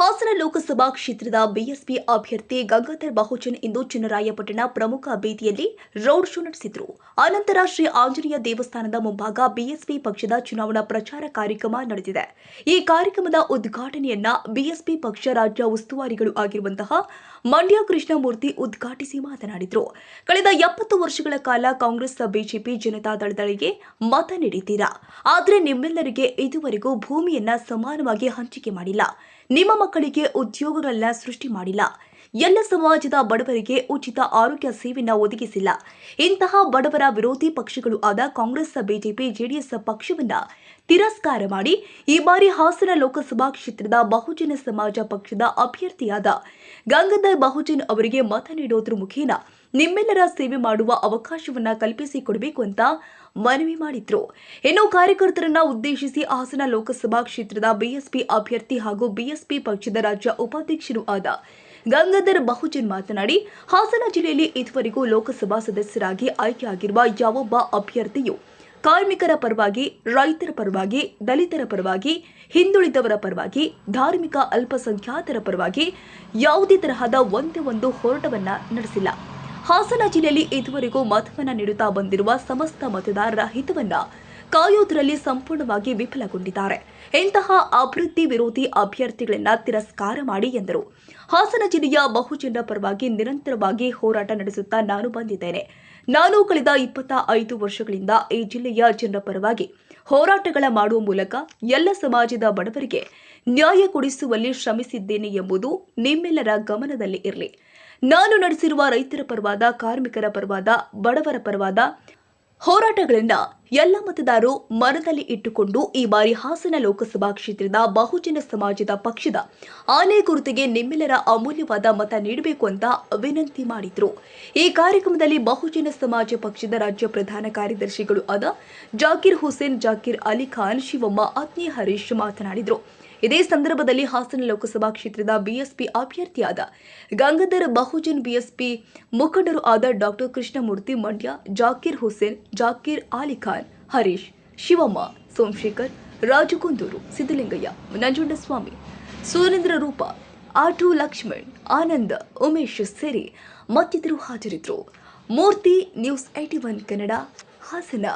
ಹಾಸನ ಲೋಕಸಭಾ ಕ್ಷೇತ್ರದ ಬಿಎಸ್ಪಿ ಅಭ್ಯರ್ಥಿ ಗಂಗಾಧರ್ ಬಹುಜನ್ ಇಂದು ಚಿನ್ನರಾಯಪಟ್ಟಣ ಪ್ರಮುಖ ಬೀದಿಯಲ್ಲಿ ರೋಡ್ ಶೋ ನಡೆಸಿದರು. ಅನಂತರ ಶ್ರೀ ಆಂಜನೇಯ ದೇವಸ್ಥಾನದ ಮುಂಭಾಗ ಬಿಎಸ್ಪಿ ಪಕ್ಷದ ಚುನಾವಣಾ ಪ್ರಚಾರ ಕಾರ್ಯಕ್ರಮ ನಡೆದಿದೆ. ಈ ಕಾರ್ಯಕ್ರಮದ ಉದ್ಘಾಟನೆಯನ್ನ ಬಿಎಸ್ಪಿ ಪಕ್ಷ ರಾಜ್ಯ ಉಸ್ತುವಾರಿಗಳು ಆಗಿರುವಂತಹ ಮಂಡ್ಯ ಕೃಷ್ಣಮೂರ್ತಿ ಉದ್ಘಾಟಿಸಿ ಮಾತನಾಡಿದರು. ಕಳೆದ ಎಪ್ಪತ್ತು ವರ್ಷಗಳ ಕಾಲ ಕಾಂಗ್ರೆಸ್ ಬಿಜೆಪಿ ಜನತಾದಳದಳಿಗೆ ಮತ ನೀಡಿದ್ದೀರಾ? ಆದರೆ ನಿಮ್ಮೆಲ್ಲರಿಗೆ ಇದುವರೆಗೂ ಭೂಮಿಯನ್ನ ಸಮಾನವಾಗಿ ಹಂಚಿಕೆ ಮಾಡಿಲ್ಲ. ನಿಮ್ಮ ಮಕ್ಕಳಿಗೆ ಉದ್ಯೋಗಗಳನ್ನ ಸೃಷ್ಟಿ ಮಾಡಿಲ್ಲ. ಎಲ್ಲ ಸಮಾಜದ ಬಡವರಿಗೆ ಉಚಿತ ಆರೋಗ್ಯ ಸೇವೆಯನ್ನು ಒದಗಿಸಿಲ್ಲ. ಇಂತಹ ಬಡವರ ವಿರೋಧಿ ಪಕ್ಷಗಳು ಆದ ಕಾಂಗ್ರೆಸ್ ಬಿಜೆಪಿ, ಜೆಡಿಎಸ್ ಪಕ್ಷವನ್ನ ತಿರಸ್ಕಾರ ಮಾಡಿ ಈ ಬಾರಿ ಹಾಸನ ಲೋಕಸಭಾ ಕ್ಷೇತ್ರದ ಬಹುಜನ ಸಮಾಜ ಪಕ್ಷದ ಅಭ್ಯರ್ಥಿಯಾದ ಗಂಗಾಧರ್ ಬಹುಜನ್ ಅವರಿಗೆ ಮತ ನೀಡೋದ್ರ ಮುಖೇನ ನಿಮ್ಮೆಲ್ಲರ ಸೇವೆ ಮಾಡುವ ಅವಕಾಶವನ್ನ ಕಲ್ಪಿಸಿಕೊಡಬೇಕು ಅಂತ ಮನವಿ ಮಾಡಿದ್ರು. ಇನ್ನು ಕಾರ್ಯಕರ್ತರನ್ನ ಉದ್ದೇಶಿಸಿ ಹಾಸನ ಲೋಕಸಭಾ ಕ್ಷೇತ್ರದ ಬಿಎಸ್ಪಿ ಅಭ್ಯರ್ಥಿ ಹಾಗೂ ಬಿಎಸ್ಪಿ ಪಕ್ಷದ ರಾಜ್ಯ ಉಪಾಧ್ಯಕ್ಷರು ಆದ ಗಂಗಾಧರ್ ಬಹುಜನ್ ಮಾತನಾಡಿ, ಹಾಸನ ಜಿಲ್ಲೆಯಲ್ಲಿ ಇದುವರೆಗೂ ಲೋಕಸಭಾ ಸದಸ್ಯರಾಗಿ ಆಯ್ಕೆಯಾಗಿರುವ ಯಾವೊಬ್ಬ ಅಭ್ಯರ್ಥಿಯು ಕಾರ್ಮಿಕರ ಪರವಾಗಿ, ರೈತರ ಪರವಾಗಿ, ದಲಿತರ ಪರವಾಗಿ, ಹಿಂದುಳಿದವರ ಪರವಾಗಿ, ಧಾರ್ಮಿಕ ಅಲ್ಪಸಂಖ್ಯಾತರ ಪರವಾಗಿ ಯಾವುದೇ ತರಹದ ಒಂದೇ ಒಂದು ಹೋರಾಟವನ್ನ ನಡೆಸಿಲ್ಲ. ಹಾಸನ ಜಿಲ್ಲೆಯಲ್ಲಿ ಇದುವರೆಗೂ ಮತವನ್ನ ನೀಡುತ್ತಾ ಬಂದಿರುವ ಸಮಸ್ತ ಮತದಾರರ ಹಿತವನ್ನ ಕಾಯೋದರಲ್ಲಿ ಸಂಪೂರ್ಣವಾಗಿ ವಿಫಲಗೊಂಡಿದ್ದಾರೆ. ಇಂತಹ ಅಭಿವೃದ್ಧಿ ವಿರೋಧಿ ಅಭ್ಯರ್ಥಿಗಳನ್ನ ತಿರಸ್ಕಾರ ಮಾಡಿ ಎಂದರು. ಹಾಸನ ಜಿಲ್ಲೆಯ ಬಹುಜನ ಪರವಾಗಿ ನಿರಂತರವಾಗಿ ಹೋರಾಟ ನಡೆಸುತ್ತಾ ನಾನು ಬಂದಿದ್ದೇನೆ. ನಾನು ಕಳೆದ ಇಪ್ಪತ್ತ ಐದು ವರ್ಷಗಳಿಂದ ಈ ಜಿಲ್ಲೆಯ ಜನರ ಪರವಾಗಿ ಹೋರಾಟಗಳ ಮಾಡುವ ಮೂಲಕ ಎಲ್ಲ ಸಮಾಜದ ಬಡವರಿಗೆ ನ್ಯಾಯ ಕೊಡಿಸುವಲ್ಲಿ ಶ್ರಮಿಸಿದ್ದೇನೆ ಎಂಬುದು ನಿಮ್ಮೆಲ್ಲರ ಗಮನದಲ್ಲಿ ಇರಲಿ. ನಾನು ನಡೆಸಿರುವ ರೈತರ ಪರವಾದ, ಕಾರ್ಮಿಕರ ಪರವಾದ, ಬಡವರ ಪರವಾದ ಹೋರಾಟಗಳನ್ನ ಎಲ್ಲ ಮತದಾರರು ಮನದಲ್ಲಿ ಇಟ್ಟುಕೊಂಡು ಈ ಬಾರಿ ಹಾಸನ ಲೋಕಸಭಾ ಕ್ಷೇತ್ರದ ಬಹುಜನ ಸಮಾಜದ ಪಕ್ಷದ ಆನೆ ಗುರುತಿಗೆ ನಿಮ್ಮೆಲ್ಲರ ಅಮೂಲ್ಯವಾದ ಮತ ನೀಡಬೇಕು ಅಂತ ವಿನಂತಿ ಮಾಡಿದ್ರು. ಈ ಕಾರ್ಯಕ್ರಮದಲ್ಲಿ ಬಹುಜನ ಸಮಾಜ ಪಕ್ಷದ ರಾಜ್ಯ ಪ್ರಧಾನ ಕಾರ್ಯದರ್ಶಿಗಳು ಆದ ಜಾಕೀರ್ ಹುಸೇನ್, ಜಾಕೀರ್ ಅಲಿ ಖಾನ್, ಶಿವಮ್ಮ ಆತ್ಮೀಯ ಹರೀಶ್ ಮಾತನಾಡಿದರು. ಇದೇ ಸಂದರ್ಭದಲ್ಲಿ ಹಾಸನ ಲೋಕಸಭಾ ಕ್ಷೇತ್ರದ ಬಿಎಸ್ಪಿ ಅಭ್ಯರ್ಥಿಯಾದ ಗಂಗಾಧರ್ ಬಹುಜನ್ ಬಿಎಸ್ಪಿ ಮುಖಂಡರು ಆದ ಡಾಕ್ಟರ್ ಕೃಷ್ಣಮೂರ್ತಿ ಮಂಡ್ಯ, ಜಾಕೀರ್ ಹುಸೇನ್, ಜಾಕೀರ್ ಆಲಿಖಾನ್ ಹರೀಶ್, ಶಿವಮ್ಮ, ಸೋಮಶೇಖರ್ ಸಿದ್ಧಲಿಂಗಯ್ಯ ಸಿದ್ದಲಿಂಗಯ್ಯ ನಂಜುಂಡಸ್ವಾಮಿ, ಸುರೇಂದ್ರ ರೂಪ, ಆಟು ಲಕ್ಷ್ಮಣ್, ಆನಂದ, ಉಮೇಶ್ ಸೇರಿ ಮತ್ತಿತರು ಹಾಜರಿದ್ದರು. Murthy news eighty one Kannada, Hassan.